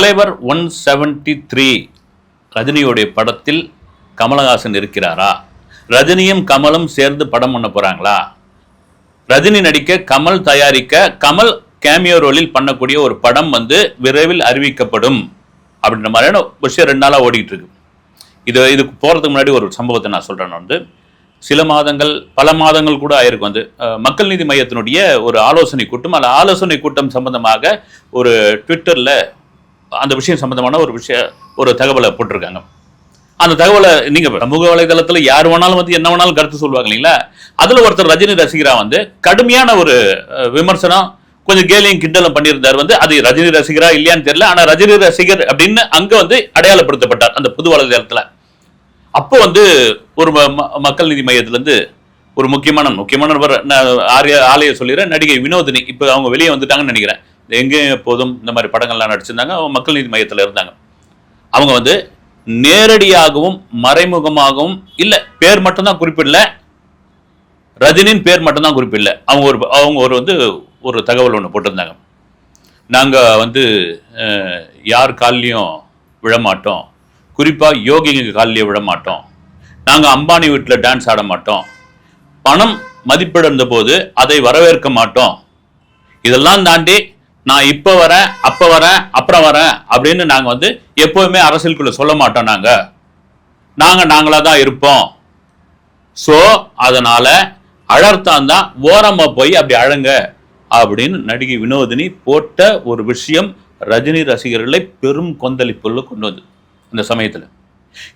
தலைவர் one seventy three ரஜினியுடைய படத்தில் கமலஹாசன் இருக்கிறாரா? ரஜினியும் கமலும் சேர்ந்து படம் பண்ண போறாங்களா? ரஜினி நடிக்க கமல் தயாரிக்க கமல் கேமியோ ரோலில் பண்ணக்கூடிய ஒரு படம் வந்து விரைவில் அறிவிக்கப்படும் அப்படின்ற மாதிரியான விஷயம் ரெண்டு நாளாக ஓடிக்கிட்டு இருக்கு. இது இதுக்கு போகிறதுக்கு முன்னாடி ஒரு சம்பவத்தை நான் சொல்கிறேன் வந்து. சில மாதங்கள் பல மாதங்கள் கூட ஆயிருக்கும் வந்து. மக்கள் நீதி மையத்தினுடைய ஒரு ஆலோசனை கூட்டம் அந்த ஆலோசனை கூட்டம் சம்பந்தமாக ஒரு ட்விட்டரில் அந்த விஷயம் சம்பந்தமான ஒரு விஷய ஒரு தகவலை போட்டிருக்காங்க. அந்த தகவலை நீங்கள் சமூக வலைதளத்தில் யார் வேணாலும் வந்து என்ன வேணாலும் கருத்து சொல்லுவாங்க இல்லைங்களா? அதில் ஒருத்தர் ரஜினி ரசிகரா வந்து கடுமையான ஒரு விமர்சனம் கொஞ்சம் கேலியும் கிண்டலும் பண்ணியிருந்தார் வந்து அது ரஜினி ரசிகரா இல்லையான்னு தெரியல ஆனால் ரஜினி ரசிகர் அப்படின்னு அங்கே வந்து அடையாளப்படுத்தப்பட்டார் அந்த புது வலைதளத்தில். அப்போ வந்து ஒரு ம- ம- மக்கள் நீதி மையத்திலேருந்து ஒரு முக்கியமான முக்கியமான ஆரிய ஆலய சொல்லிடுறேன் நடிகை வினோதினி இப்போ அவங்க வெளியே வந்துட்டாங்கன்னு நினைக்கிறேன். எங்கே போதும் இந்த மாதிரி படங்கள்லாம் நடிச்சிருந்தாங்க. அவங்க மக்கள் நீதி மையத்தில் இருந்தாங்க. அவங்க வந்து நேரடியாகவும் மறைமுகமாகவும் இல்லை பேர் மட்டும்தான் குறிப்பிடல. ரஜினின் பேர் மட்டும்தான் குறிப்பிடல. அவங்க ஒரு அவங்க ஒரு வந்து ஒரு தகவல் ஒன்று போட்டிருந்தாங்க. நாங்கள் வந்து யார் கால்லையும் விழமாட்டோம் குறிப்பாக யோகிங்க கால்லையும் விழமாட்டோம் நாங்கள் அம்பானி வீட்டில் டான்ஸ் ஆட மாட்டோம். பணம் மதிப்பிழந்த போது அதை வரவேற்க மாட்டோம். இதெல்லாம் தாண்டி நான் இப்போ வரேன் அப்போ வரேன் அப்புறம் வரேன் அப்படின்னு நாங்கள் வந்து எப்போவுமே அரசியலுக்குள்ள சொல்ல மாட்டோம் நாங்கள் நாங்கள் நாங்களாக தான் இருப்போம். ஸோ அதனால அழர்த்தான் தான் ஓரமா போய் அப்படி அழங்க அப்படின்னு நடிகை வினோதினி போட்ட ஒரு விஷயம் ரஜினி ரசிகர்களை பெரும் கொந்தளிப்புள்ள கொண்டு வந்தது அந்த சமயத்துல.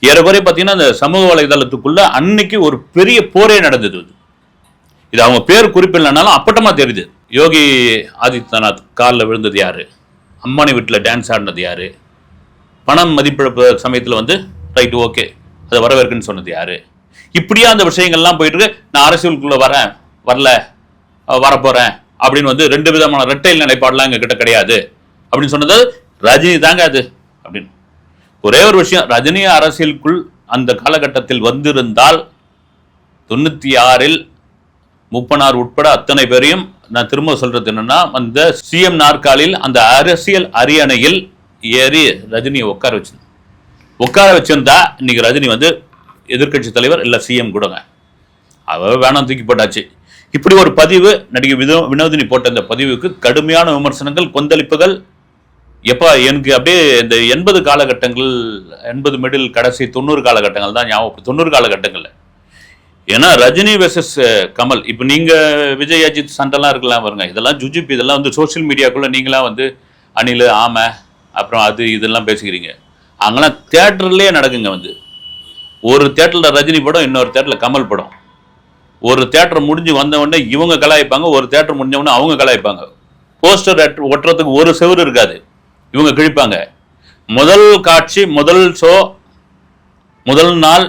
ஏறக்குறைய பார்த்தீங்கன்னா அந்த சமூக வலைதளத்துக்குள்ள அன்னைக்கு ஒரு பெரிய போரே நடந்தது இது. இது அவங்க பேர் குறிப்பிடலனாலும் அப்பட்டமா தெரியுது. யோகி ஆதித்யநாத் காலில் விழுந்தது யார்? அம்மானி வீட்டில் டான்ஸ் ஆடினது யார்? பணம் மதிப்பிழப்பு சமயத்தில் வந்து ரைட் ஓகே அதை வரவேற்குன்னு சொன்னது யார்? இப்படியா அந்த விஷயங்கள்லாம் போயிட்டு இருக்கு நான் அரசியலுக்குள்ளே வரேன் வரல வரப்போகிறேன் அப்படின்னு வந்து ரெண்டு விதமான ரெட்டைல் நிலைப்பாடெலாம் எங்க கிட்ட கிடையாது. அப்படின்னு சொன்னது ரஜினி தாங்க அது அப்படின்னு. ஒரே ஒரு விஷயம் ரஜினி அரசியலுக்குள் அந்த காலகட்டத்தில் வந்திருந்தால் தொண்ணூற்றி ஆறில் முப்பனார் உட்பட அத்தனை பேரையும் நான் திரும்ப சொல்றது என்னன்னா அந்த சிஎம் நாற்காலில் அந்த அரசியல் அரியணையில் ஏறி ரஜினியை உட்கார வச்சு உட்கார வச்சிருந்தா இன்னைக்கு ரஜினி வந்து எதிர்க்கட்சி தலைவர் இல்ல சிஎம் கொடுங்க. அவ வேணாம் தூக்கி போட்டாச்சு. இப்படி ஒரு பதிவு நடிகை வினோ வினோதினி போட்ட இந்த பதிவுக்கு கடுமையான விமர்சனங்கள் கொந்தளிப்புகள் எப்போ எனக்கு அப்படியே இந்த எண்பது காலகட்டங்கள் எண்பது மிடில் கடைசி தொண்ணூறு காலகட்டங்கள் தான் ஞாபகம் தொண்ணூறு காலகட்டங்கள்ல. ஏன்னா ரஜினி வெர்சஸ் கமல். இப்போ நீங்க விஜய் அஜித் சண்டைலாம் இருக்கலாம் பாருங்க. இதெல்லாம் ஜுஜிப் இதெல்லாம் வந்து சோஷியல் மீடியாக்குள்ள நீங்களாம் வந்து அணில் ஆமை அப்புறம் அது இதெல்லாம் பேசிக்கிறீங்க. அங்கெல்லாம் தேட்டர்லேயே நடக்குங்க வந்து. ஒரு தேட்டரில் ரஜினி படம் இன்னொரு தேட்டரில் கமல் படம். ஒரு தேட்டர் முடிஞ்சு வந்தவொடனே இவங்க கலாய்ப்பாங்க ஒரு தேட்டர் முடிஞ்சவொடனே அவங்க கலாய்ப்பாங்க. போஸ்டர் ஒட்டுறதுக்கு ஒரு செவரு இருக்காது. இவங்க கிழிப்பாங்க. முதல் காட்சி முதல் ஷோ முதல் நாள்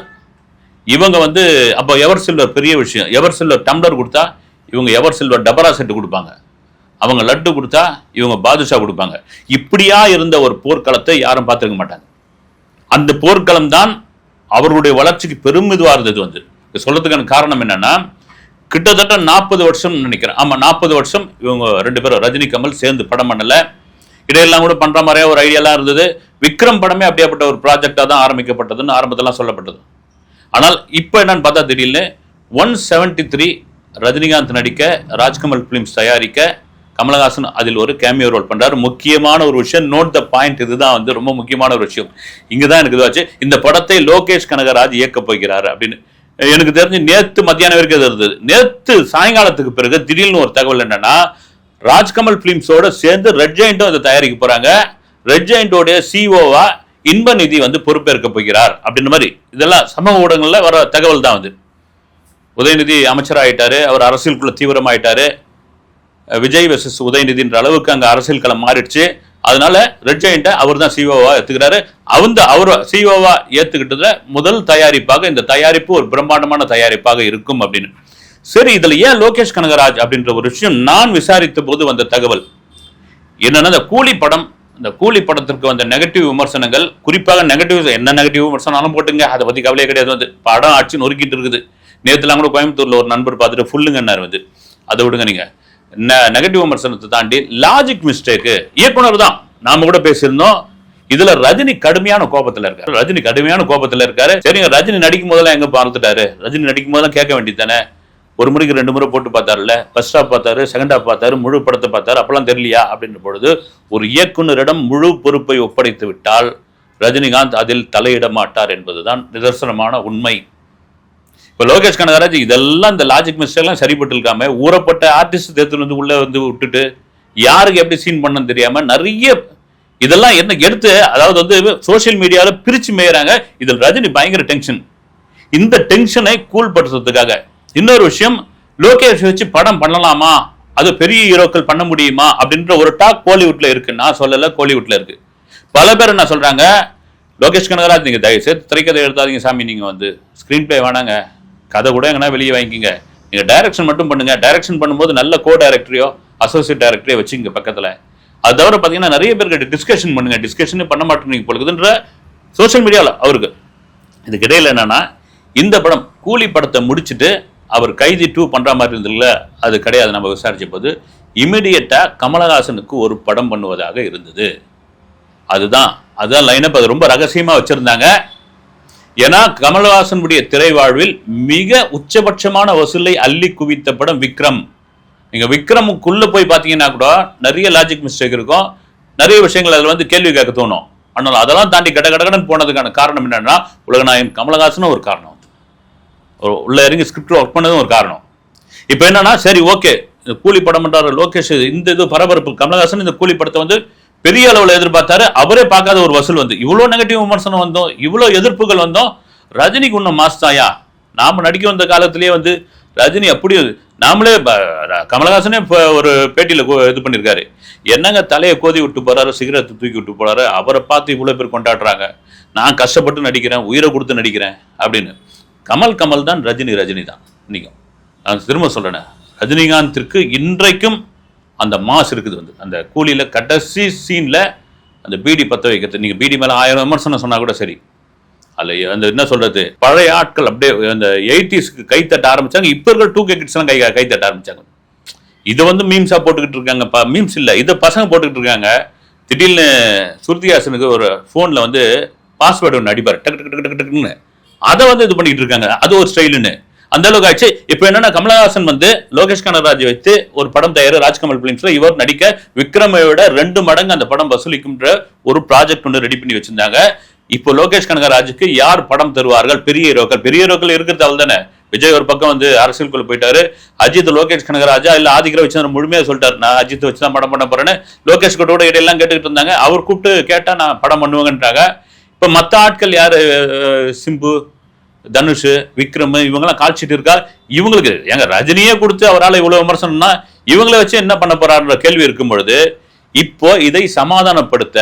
இவங்க வந்து அப்போ எவர் சில்வர் பெரிய விஷயம். எவர் சில்வர் டம்ளர் கொடுத்தா இவங்க எவர் சில்வர் டபரா செட்டு கொடுப்பாங்க. அவங்க லட்டு கொடுத்தா இவங்க பாதுஷா கொடுப்பாங்க. இப்படியா இருந்த ஒரு போர்க்களத்தை யாரும் பார்த்துருக்க மாட்டாங்க. அந்த போர்க்களம் தான் அவர்களுடைய வளர்ச்சிக்கு பெரும் இதுவாக இருந்தது வந்து. இது சொல்றதுக்கான காரணம் என்னன்னா கிட்டத்தட்ட நாற்பது வருஷம் நினைக்கிறேன். ஆமாம் நாற்பது வருஷம் இவங்க ரெண்டு பேரும் ரஜினி கமல் சேர்ந்து படம் பண்ணல. இடையெல்லாம் கூட பண்ணுற மாதிரியே ஒரு ஐடியாலாம் இருந்தது. விக்ரம் படமே அப்படியாப்பட்ட ஒரு ப்ராஜெக்டாக தான் ஆரம்பிக்கப்பட்டதுன்னு ஆரம்பத்தெல்லாம் சொல்லப்பட்டது. ஆனால் இப்போ என்னன்னு பார்த்தா திடீர்னு ஒன் செவன்டி த்ரீ ரஜினிகாந்த் நடிக்க ராஜ்கமல் ஃபிலிம்ஸ் தயாரிக்க கமலஹாசன் அதில் ஒரு கேமியோ ரோல் பண்ணுறாரு முக்கியமான ஒரு விஷயம் நோட் த பாயிண்ட் இதுதான் வந்து ரொம்ப முக்கியமான ஒரு விஷயம். இங்கே தான் எனக்கு இதுவாச்சு. இந்த படத்தை லோகேஷ் கனகராஜ் இயக்க போகிறார் அப்படின்னு. எனக்கு தெரிஞ்சு நேற்று மத்தியானம் வரைக்கும் இது இருந்தது. நேற்று சாயங்காலத்துக்கு பிறகு திடீர்னு ஒரு தகவல் என்னன்னா ராஜ்கமல் ஃபிலிம்ஸோட சேர்ந்து ரெட் ஜெயிண்டும் இதை தயாரிக்க போகிறாங்க ரெட் ஜெயிண்டோடைய சிஓவா இன்ப நிதி வந்து பொறுப்பேற்க போகிறார் அப்படின்ற மாதிரி இதெல்லாம் சமூக ஊடகங்களில் வர தகவல் தான் வந்து உதயநிதி அமைச்சராகிட்டாரு அவர் அரசியலுக்குள்ள தீவிரமாயிட்டாரு. விஜய் வெர்சஸ் உதயநிதின்ற அளவுக்கு அங்கே அரசியல் களம் மாறிடுச்சு. அதனால ரெட் ஜெயிண்ட்டை அவர் தான் சிஓவா ஏற்றுக்கிறாரு அவங்க அவர் சிஓவா ஏற்றுக்கிட்டதுல முதல் தயாரிப்பாக இந்த தயாரிப்பு ஒரு பிரம்மாண்டமான தயாரிப்பாக இருக்கும் அப்படின்னு. சரி இதில் ஏன் லோகேஷ் கனகராஜ் அப்படின்ற ஒரு விஷயம் நான் விசாரித்த போது வந்த தகவல். என்னன்னா இந்த கூலி படம் இந்த கூலி படத்திற்கு வந்த நெகட்டிவ் விமர்சனங்கள் குறிப்பாக நெகட்டிவ் என்ன நெகட்டிவ் விமர்சனாலும் போட்டுங்க அதை பற்றி கவலையே கிடையாது வந்து. படம் ஆட்சி நொறுக்கிட்டு இருக்குது. நேற்றுலாம் கூட கோயம்புத்தூரில் ஒரு நண்பர் பார்த்துட்டு ஃபுல்லுங்கன்னாரு வந்து. அதை விடுங்க நீங்க. நெகட்டிவ் விமர்சனத்தை தாண்டி லாஜிக் மிஸ்டேக்கு இயக்குனர் தான். நாம கூட பேசியிருந்தோம். இதுல ரஜினி கடுமையான கோபத்துல இருக்காரு. ரஜினி கடுமையான கோபத்துல இருக்காரு. சரிங்க ரஜினி நடிக்கும் போதெல்லாம் எங்க பார்த்துட்டாரு ரஜினி நடிக்கும் போதெல்லாம் கேட்க வேண்டியது தானே? ஒரு முறைக்கு ரெண்டு முறை போட்டு பார்த்தாருல்ல. ஃபர்ஸ்ட் ஹாஃப் பார்த்தாரு செகண்ட் ஹாஃப் பார்த்தாரு முழு படத்தை பார்த்தாரு அப்பெல்லாம் தெரியலையா? அப்படின்ற பொழுது ஒரு இயக்குனரிடம் முழு பொறுப்பை ஒப்படைத்து விட்டால் ரஜினிகாந்த் அதில் தலையிட மாட்டார் என்பதுதான் நிதர்சனமான உண்மை. இப்போ லோகேஷ் கனகராஜ் இதெல்லாம் இந்த லாஜிக் மிஸ்டெல்லாம் சரிப்பட்டு இருக்காம ஊறப்பட்ட ஆர்டிஸ்ட் தேர்தல் வந்து உள்ளே வந்து விட்டுட்டு யாருக்கு எப்படி சீன் பண்ணன்னு தெரியாமல் நிறைய இதெல்லாம் என்ன எடுத்து அதாவது வந்து சோஷியல் மீடியாவில் பிரிச்சு மேயறாங்க. இதில் ரஜினி பயங்கர டென்ஷன் இந்த டென்ஷனை கூல்படுத்துறதுக்காக இன்னொரு விஷயம் லோகேஷ் வச்சு படம் பண்ணலாமா? அது பெரிய ஹீரோக்கள் பண்ண முடியுமா? அப்படின்ற ஒரு டாக் கோலிவுட்ல இருக்கு. நான் சொல்லல கோலிவுட்ல இருக்கு. பல பேர் என்ன சொல்றாங்க லோகேஷ் கனகராஜ் நீங்க தயவு செய்து திரைக்கதை எழுதாதீங்க சாமி நீங்க வந்து ஸ்கிரீன் பிளே வேணாங்க. கதை கூட எங்கன்னா வெளியே வாங்கிக்கிங்க. நீங்க டைரக்ஷன் மட்டும் பண்ணுங்க. டைரக்ஷன் பண்ணும்போது நல்ல கோ டைரக்டரியோ அசோசியேட் டைரக்டரையோ வச்சுங்க பக்கத்துல. அது தவிர பார்த்தீங்கன்னா நிறைய பேர்கிட்ட டிஸ்கஷன் பண்ணுங்க. டிஸ்கஷன் பண்ண மாட்டேங்க பொழுதுன்ற சோஷியல் மீடியாவில் அவருக்கு. இதுக்கு என்னன்னா இந்த படம் கூலி படத்தை முடிச்சுட்டு அவர் கைதி டூ பண்ணுற மாதிரி இருந்ததுல அது கிடையாது. நம்ம விசாரித்த போது இமிடியட்டாக கமலஹாசனுக்கு ஒரு படம் பண்ணுவதாக இருந்தது. அதுதான் அதுதான் லைனப் அது ரொம்ப ரகசியமாக வச்சுருந்தாங்க. ஏன்னா கமலஹாசனுடைய திரை வாழ்வில் மிக உச்சபட்சமான வசூலை அள்ளி குவித்த படம் விக்ரம். நீங்கள் விக்ரமுக்குள்ளே போய் பார்த்தீங்கன்னா கூட நிறைய லாஜிக் மிஸ்டேக் இருக்கும். நிறைய விஷயங்கள் அதில் வந்து கேள்வி கேட்க தோணும். ஆனால் அதெல்லாம் தாண்டி கட கடகடன் போனதுக்கான காரணம் என்னன்னா உலகநாயகன் கமலஹாசனும் ஒரு காரணம். உள்ள இறங்கி ஸ்கிரிப்ட் ஒர்க் பண்ணதும் ஒரு காரணம். இப்போ என்னன்னா சரி ஓகே இந்த கூலி படம் பண்ணுறாரு லோகேஷ் இந்த இது பரபரப்பு. கமலஹாசன் இந்த கூலி படத்தை வந்து பெரிய அளவில் எதிர்பார்த்தாரு. அவரே பார்க்காத ஒரு வசூல் வந்து. இவ்வளோ நெகட்டிவ் விமர்சனம் வந்தோம் இவ்வளோ எதிர்ப்புகள் வந்தோம். ரஜினிக்கு இன்னும் மாஸ்தாயா நாம் நடிக்க வந்த காலத்திலேயே வந்து ரஜினி அப்படி நாமளே கமலஹாசனே இப்போ ஒரு பேட்டியில் இது பண்ணியிருக்காரு என்னங்க தலையை கோதி விட்டு போறாரு சிகரெட் தூக்கி விட்டு போறாரு? அவரை பார்த்து இவ்வளோ பேர் கொண்டாடுறாங்க. நான் கஷ்டப்பட்டு நடிக்கிறேன் உயிரை கொடுத்து நடிக்கிறேன் அப்படின்னு. கமல் கமல் தான் ரஜினி ரஜினி தான். நீங்கள் நான் திரும்ப சொல்கிறேன் ரஜினிகாந்திற்கு இன்றைக்கும் அந்த மாஸ் இருக்குது வந்து. அந்த கூலியில் கடைசி சீனில் அந்த பீடி பற்ற வைக்கிறது. நீங்கள் பீடி மேலே ஆயிரம் விமர்சனம் சொன்னால் கூட சரி. அதில் அந்த என்ன சொல்கிறது பழைய ஆட்கள் அப்படியே அந்த எயிட்டிஸ்க்கு கை தட்ட ஆரம்பிச்சாங்க. இப்போ இருக்கிற டூ கே கிட்ஸ்லாம் கை கை தட்ட ஆரம்பிச்சாங்க. இதை வந்து மீம்ஸாக போட்டுக்கிட்டு இருக்காங்க. மீம்ஸ் இல்லை. இதை பசங்க போட்டுக்கிட்டு இருக்காங்க. திடீர்னு சுருதிஹாசனுக்கு ஒரு ஃபோனில் வந்து பாஸ்வேர்டு ஒன்று அடிப்பார். டக்கு டக்கு டக்கு டக்கு டக்குன்னு. அதை வந்து இது பண்ணிட்டு இருக்காங்க. அது ஒரு ஸ்டைலுன்னு. அந்த அளவுக்கு ஆச்சு இப்போ என்னன்னா கமலஹாசன் வந்து லோகேஷ் கனகராஜ் வைத்து ஒரு படம் தயார் ராஜ்கமல் பிலிம்ஸ்ல இவர் நடிக்க விக்ரமையோட ரெண்டு மடங்கு அந்த படம் வசூலிக்கும்ன்ற ஒரு ப்ராஜெக்ட் ஒன்று ரெடி பண்ணி வச்சிருந்தாங்க. இப்போ லோகேஷ் கனகராஜுக்கு யார் படம் தருவார்கள்? பெரிய ஹீரோக்கள். பெரிய ஹீரோக்கள் இருக்கிறது அவள் தானே. விஜய் ஒரு பக்கம் வந்து அரசியலுக்குள்ள போயிட்டாரு. அஜித் லோகேஷ் கனகராஜா இல்ல ஆதிக்கிற வச்சு முழுமையா சொல்லிட்டாரு. நான் அஜித் வச்சு தான் படம் பண்ண போறேன்னு லோகேஷ் கூட இடையெல்லாம் கேட்டுக்கிட்டு இருந்தாங்க. அவர் கூப்பிட்டு கேட்டா நான் படம் பண்ணுவேங்கன்றாங்க. இப்ப மத்த ஆட்கள் யாரு? சிம்பு தனுஷ் விக்ரம் இவங்கெல்லாம் கால் இருக்கா இவங்களுக்கு ஏங்க ரஜினியே கொடுத்து அவரால் இவ்வளவு விமர்சனம்னா இவங்களை வச்சு என்ன பண்ண போறாருன்ற கேள்வி இருக்கும் பொழுது இப்போ இதை சமாதானப்படுத்த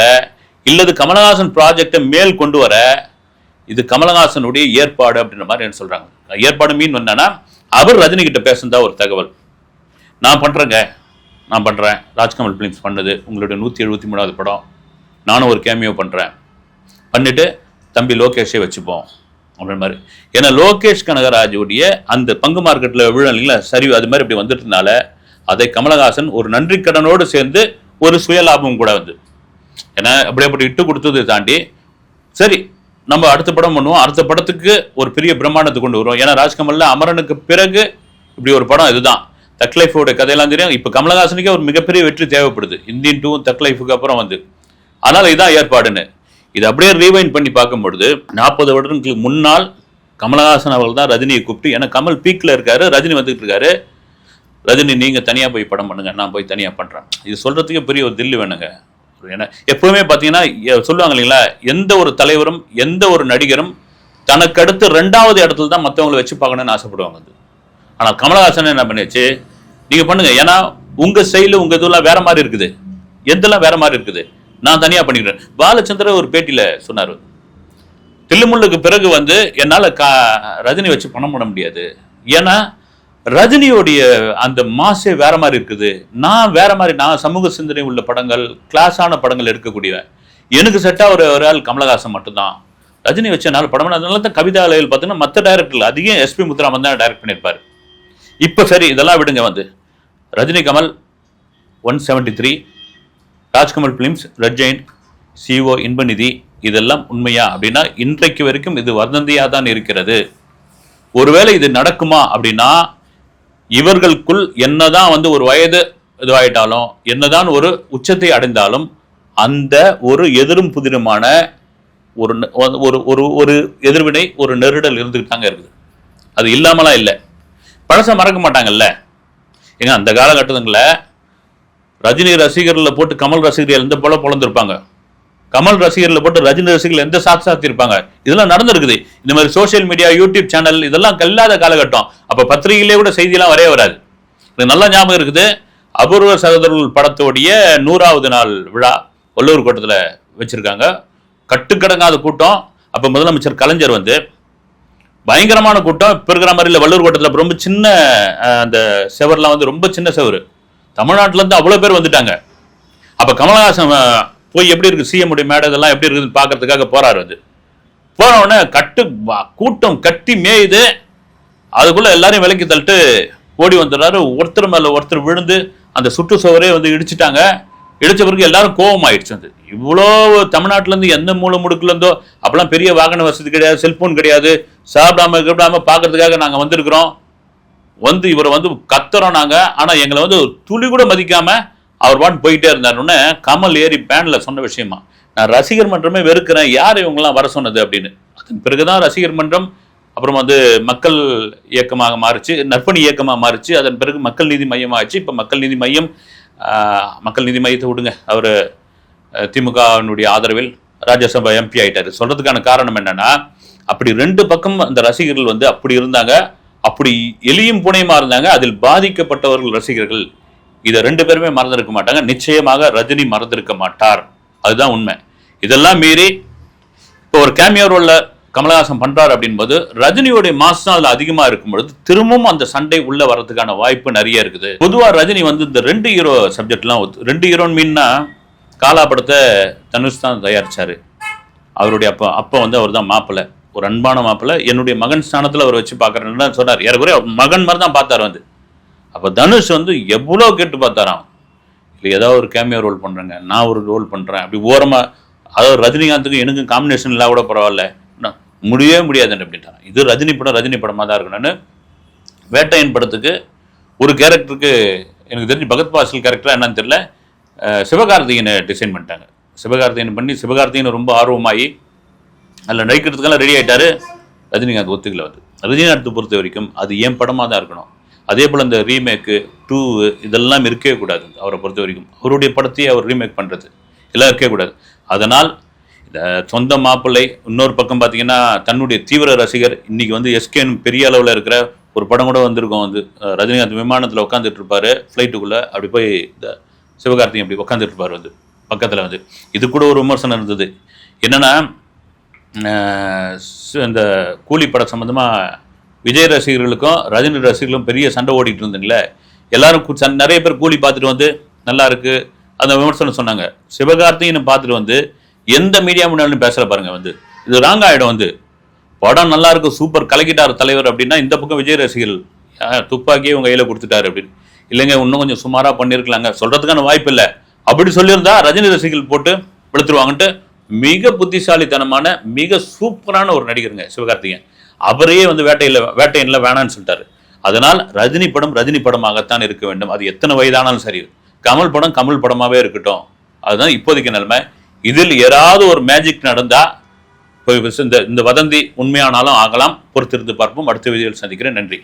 இல்லது கமலஹாசன் ப்ராஜெக்டை மேல் கொண்டு வர இது கமலஹாசனுடைய ஏற்பாடு அப்படின்ற மாதிரி என்ன சொல்றாங்க. ஏற்பாடு மீன் என்னன்னா அவர் ரஜினி கிட்ட பேசுனதா ஒரு தகவல். நான் பண்றேங்க. நான் பண்றேன். ராஜ்கமல் பிலிம்ஸ் பண்ணுது. உங்களுடைய நூத்தி எழுபத்தி மூணாவது படம். நானும் ஒரு கேமியோ பண்றேன். பண்ணிட்டு தம்பி லோகேஷே வச்சுப்போம். அப்படின்ற மாதிரி. ஏன்னா லோகேஷ் கனகராஜுடைய அந்த பங்கு மார்க்கெட்டில் விழல சரிவு அது மாதிரி இப்படி வந்துட்டதுனால அதை கமலஹாசன் ஒரு நன்றி கடனோடு சேர்ந்து ஒரு சுயலாபம் கூட வந்து. ஏன்னா அப்படி அப்படி இட்டு கொடுத்தது தாண்டி சரி நம்ம அடுத்த படம் பண்ணுவோம். அடுத்த படத்துக்கு ஒரு பெரிய பிரம்மாண்டத்தை கொண்டு வருவோம். ஏன்னா ராஜ்கமலில் அமரனுக்கு பிறகு இப்படி ஒரு படம் இதுதான். தக்லைஃபோட கதையெல்லாம் தெரியும். இப்போ கமலஹாசனுக்கே ஒரு மிகப்பெரிய வெற்றி தேவைப்படுது. இந்தியன் டூ தக்லைஃபுக்கு அப்புறம் வந்து. அதனால இதான் ஏற்பாடுன்னு. இது அப்படியே ரீவைண்ட் பண்ணி பார்க்கும்பொழுது நாற்பது வருடங்களுக்கு முன்னால் கமலஹாசன் அவர்கள் தான் ரஜினியை கூப்பிட்டு ஏன்னா கமல் பீக்கில் இருக்காரு ரஜினி வந்துட்டு இருக்காரு. ரஜினி நீங்கள் தனியாக போய் படம் பண்ணுங்க நான் போய் தனியாக பண்ணுறேன் இது சொல்கிறதுக்கே பெரிய ஒரு தில்லு வேணுங்க. ஏன்னா எப்பவுமே பார்த்தீங்கன்னா சொல்லுவாங்க இல்லைங்களா எந்த ஒரு தலைவரும் எந்த ஒரு நடிகரும் தனக்கு அடுத்து ரெண்டாவது இடத்துல தான் மற்றவங்களை வச்சு பார்க்கணும்னு ஆசைப்படுவாங்க அது. ஆனால் கமலஹாசன் என்ன பண்ணியாச்சு நீங்கள் பண்ணுங்கள் ஏன்னா உங்கள் செயலு உங்கள் இதெல்லாம் வேற மாதிரி இருக்குது. எதெல்லாம் வேற மாதிரி இருக்குது? நான் தனியா பண்ணிக்கிறேன். பாலச்சந்திர ஒரு பேட்டியில சொன்னாரு. தில்லுமுள்ளுக்கு பிறகு வந்து என்னால் கா ரஜினி வச்சு பணம் பண்ண முடியாது. ஏன்னா ரஜினியோடைய அந்த மாசே வேற மாதிரி இருக்குது. நான் வேற மாதிரி நான் சமூக சிந்தனை உள்ள படங்கள் கிளாஸான படங்கள் எடுக்கக்கூடியவன். எனக்கு செட்டாக ஒரு ஒரு ஆள் கமலஹாசன் மட்டும்தான். ரஜினி வச்ச நாலு படம் அதனால தான் கவிதா அலையில் பார்த்தீங்கன்னா மற்ற டைரக்டரில் அதிகம் எஸ்பி முத்துராமன் தான் டைரக்ட் பண்ணியிருப்பார். இப்போ சரி இதெல்லாம் விடுங்க வந்து. Rajini Kamal one seventy three Rajkamal films red giant CEO Inbanithi இதெல்லாம் உண்மையா? அப்படின்னா இன்றைக்கு வரைக்கும் இது வதந்தியாக தான் இருக்கிறது. ஒருவேளை இது நடக்குமா அப்படின்னா இவர்களுக்குள் என்னதான் வந்து ஒரு வயது இதுவாயிட்டாலும் என்னதான் ஒரு உச்சத்தை அடைந்தாலும் அந்த ஒரு எதிரும் புதிருமான ஒரு ந- ஒரு ஒரு ஒரு எதிர்வினை ஒரு நெருடல் இருந்துக்கிட்டாங்க தாங்க இருக்குது. அது இல்லாமலாம் இல்லை. பழசை மறக்க மாட்டாங்கல்ல. ஏங்க அந்த காலகட்டத்துங்களில் ரஜினி ரசிகர்களில் போட்டு கமல் ரசிகர்கள் எந்த போல பிறந்திருப்பாங்க கமல் ரசிகர்களில் போட்டு ரஜினி ரசிகர்கள் எந்த சாத்து இருப்பாங்க? இதெல்லாம் நடந்திருக்குது. இந்த மாதிரி சோஷியல் மீடியா யூடியூப் சேனல் இதெல்லாம் இல்லாத காலகட்டம். அப்போ பத்திரிகையிலே கூட செய்தியெல்லாம் வரவே வராது. எனக்கு நல்லா ஞாபகம் இருக்குது. அபூர்வ சகோதரர்கள் படத்தோடைய நூறாவது நாள் விழா வள்ளூர் கோட்டத்தில் வச்சுருக்காங்க. கட்டுக்கடங்காத கூட்டம். அப்போ முதலமைச்சர் கலைஞர் வந்து பயங்கரமான கூட்டம். இப்போ இருக்கிற மாதிரி இல்லை வள்ளூர் கோட்டத்தில் ரொம்ப சின்ன அந்த செவர்லாம் வந்து ரொம்ப சின்ன செவரு. தமிழ்நாட்டிலேருந்து அவ்வளோ பேர் வந்துட்டாங்க. அப்போ கமலஹாசன் போய் எப்படி இருக்கு? சிஎம் உடைய மேடை இதெல்லாம் எப்படி இருக்குதுன்னு பார்க்கறதுக்காக போறாரு அது. போன உடனே கட்டு கூட்டம் கட்டி மேயுது. அதுக்குள்ள எல்லாரையும் விலக்கி தள்ளிட்டு ஓடி வந்துடுறாரு. ஒருத்தர் மேல ஒருத்தர் விழுந்து அந்த சுற்றுச்சுவரே வந்து இடிச்சிட்டாங்க. இடிச்ச பிறகு எல்லாரும் கோபம் ஆயிடுச்சு அது. இவ்வளோ தமிழ்நாட்டுல இருந்து எந்த மூல முடுக்குல இருந்தோ அப்பெல்லாம் பெரிய வாகன வசதி கிடையாது செல்போன் கிடையாது. சாப்பிடாம கிப்பிடாம பார்க்கறதுக்காக நாங்க வந்திருக்கிறோம். வந்து இவரை வந்து கத்துறோம் நாங்க. ஆனா எங்களை வந்து துளி கூட மதிக்காம அவர் பாட்டு போயிட்டே இருந்தாருன்னு கமல் ஏறி பேன்ல சொன்ன விஷயமா நான் ரசிகர் மன்றமே வெறுக்கிறேன். யார் இவங்கெல்லாம் வர சொன்னது? அப்படின்னு. அதன் பிறகுதான் ரசிகர் மன்றம் அப்புறம் வந்து மக்கள் இயக்கமாக மாறிச்சு. நற்பணி இயக்கமாக மாறிச்சு. அதன் பிறகு மக்கள் நீதி மையம் ஆச்சு இப்போ மக்கள் நீதி மையம் மக்கள் நீதி மையத்தை விடுங்க. அவர் திமுகவினுடைய ஆதரவில் ராஜ்யசபா எம்பி ஆயிட்டாரு. சொல்றதுக்கான காரணம் என்னன்னா அப்படி ரெண்டு பக்கம் அந்த ரசிகர்கள் வந்து அப்படி இருந்தாங்க. அப்படி எலியும் புனையுமா இருந்தாங்க அதில் பாதிக்கப்பட்டவர்கள் ரசிகர்கள் இதை ரெண்டு பேருமே மறந்திருக்க மாட்டாங்க. நிச்சயமாக ரஜினி மறந்திருக்க மாட்டார். அதுதான் உண்மை. இதெல்லாம் மீறி இப்போ ஒரு கேமியோ ரோல்ல கமலஹாசன் பண்றாரு அப்படின்போது ரஜினியோடைய மாசம் அதுல அதிகமா இருக்கும் பொழுது திரும்பவும் அந்த சண்டை உள்ள வர்றதுக்கான வாய்ப்பு நிறைய இருக்குது. பொதுவா ரஜினி வந்து இந்த ரெண்டு ஹீரோ சப்ஜெக்ட்லாம் ஒத்து- ரெண்டு ஹீரோன்னு மீன்னா காலா படத்தை தனுஷ் தான் தயாரிச்சாரு. அவருடைய அப்பா அப்பா வந்து அவர் தான் மாப்பிள்ளை. ஒரு அன்பான மாப்பிள்ளை. என்னுடைய மகன் ஸ்தானத்தில் அவர் வச்சு பார்க்குறேன்னு சொன்னார். ஏறக்குறைய மகன் மாதிரி தான் பார்த்தார் வந்து. அப்போ தனுஷ் வந்து எவ்வளோ கேட்டு பார்த்தாராம். இல்லை ஏதாவது ஒரு கேமியா ரோல் பண்ணுறேங்க நான் ஒரு ரோல் பண்ணுறேன் அப்படி ஓரமாக அதாவது ரஜினிகாந்துக்கும் எனக்கும் காம்பினேஷன் இல்லை கூட பரவாயில்ல. நான் முடியவே முடியாதுன்னு அப்படின்ட்டான் இது ரஜினி படம் ரஜினி படமாக தான் இருக்கணும்னு வேட்டையன் படத்துக்கு ஒரு கேரக்டருக்கு எனக்கு தெரிஞ்சு பகத் பாசல் கேரக்டராக என்னன்னு தெரியல. சிவகார்த்திகனை டிசைன் பண்ணிட்டாங்க. சிவகார்த்திகேயன் பண்ணி சிவகார்த்திகேயன் ரொம்ப ஆர்வமாகி அதில் நடிக்கிறதுக்கெல்லாம் ரெடி ஆகிட்டாரு ரஜினிகாந்த் ஒத்துக்கல வந்து. ரஜினிகாந்த் பொறுத்த வரைக்கும் அது ஏன் படமாக தான் இருக்கணும். அதே போல் இந்த ரீமேக்கு டூ இதெல்லாம் இருக்கவே கூடாது. அவரை பொறுத்த வரைக்கும். அவருடைய படத்தையே அவர் ரீமேக் பண்ணுறது எல்லாம் இருக்கவே கூடாது. அதனால் இந்த சொந்த மாப்பிள்ளை இன்னொரு பக்கம் பார்த்தீங்கன்னா தன்னுடைய தீவிர ரசிகர் இன்னைக்கு வந்து எஸ்கேன்னு பெரிய அளவில் இருக்கிற ஒரு படம் கூட வந்திருக்கும் வந்து. ரஜினிகாந்த் விமானத்தில் உட்காந்துட்டு இருப்பாரு ஃப்ளைட்டுக்குள்ளே அப்படி போய் இந்த சிவகார்த்திகேயன் அப்படி உட்காந்துட்டு இருப்பார் வந்து பக்கத்தில் வந்து. இது கூட ஒரு விமர்சனம் இருந்தது. என்னென்னா இந்த கூலி படம் சம்மந்தமாக விஜய் ரசிகர்களுக்கும் ரஜினி ரசிகர்களும் பெரிய சண்டை ஓடிட்டு இருந்தீங்களே எல்லாரும் நிறைய பேர் கூலி பார்த்துட்டு வந்து நல்லா இருக்கு. அந்த விமர்சனம் சொன்னாங்க. சிவகார்த்திகேயனை பார்த்துட்டு வந்து எந்த மீடியா முன்னாலும் பேசல பாருங்க வந்து. இது ராங் ஆயிடும் வந்து படம் நல்லா இருக்கு சூப்பர் கலக்கிட்டார் தலைவர் அப்படின்னா இந்த பக்கம் விஜய் ரசிகர்கள் துப்பாக்கியே உங்கள் கையில் கொடுத்துட்டாரு அப்படின்னு. இல்லைங்க இன்னும் கொஞ்சம் சுமாராக பண்ணியிருக்கலாங்க சொல்கிறதுக்கான வாய்ப்பு இல்லை. அப்படி சொல்லியிருந்தா ரஜினி ரசிகர்கள் போட்டு வெளுத்துருவாங்கன்ட்டு மிக புத்திசாலித்தனமான மிக சூப்பரான ஒரு நடிகருங்க சிவகார்த்திகேயன். அவரையே வந்து வேட்டையில் வேட்டையனில் வேணான்னு சொல்லிட்டாரு. அதனால் ரஜினி படம் ரஜினி படமாகத்தான் இருக்க வேண்டும். அது எத்தனை வயதானாலும் சரி. கமல் படம் கமல் படமாகவே இருக்கட்டும். அதுதான் இப்போதைக்கு நிலைமை. இதில் ஏதாவது ஒரு மேஜிக் நடந்தால் போய் இந்த இந்த வதந்தி உண்மையானாலும் ஆகலாம். பொறுத்திருந்து பார்ப்போம். அடுத்த வீடியோவில் சந்திக்கிறேன். நன்றி.